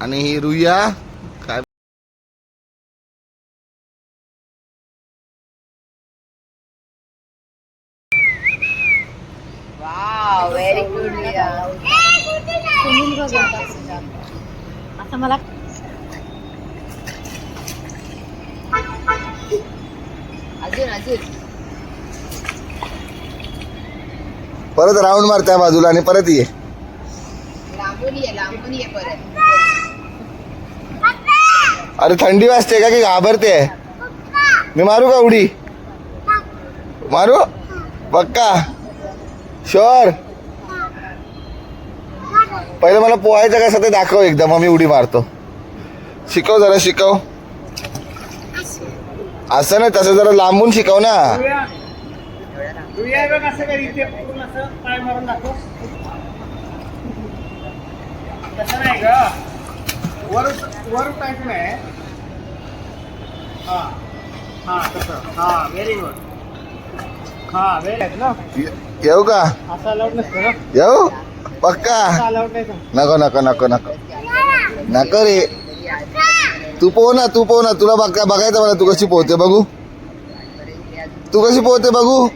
आणि ही रुया. काय? Wow very good आता. मला अजून अजून. परत राऊंड मार त्या बाजूला आणि परत ये. लांबून ये लांबून ये परत. अरे थंडी वाजते का की घाबरते? मी मारू का उडी? मारू? पक्का? शोर पहिलं मला पोहायचं कसं ते दाखव एकदा मग मी उडी मारतो. शिकव जरा शिकव. असं नाही तसं जरा लांबून शिकव ना. पूर्ण पाय मारून दाखव नाही वर वर हा। हा तसं. हा व्हेरी गुड हा ना? येऊ का? असं अलाउड नसतं ना? येऊ? पक्का? असं अलाउड नाही का? नको नको नको नको. नको रे. तू पोह ना तू पोह ना. तुला बघ बघायचं मला तू कशी पोहते बघू? तू कशी पोहते बघू?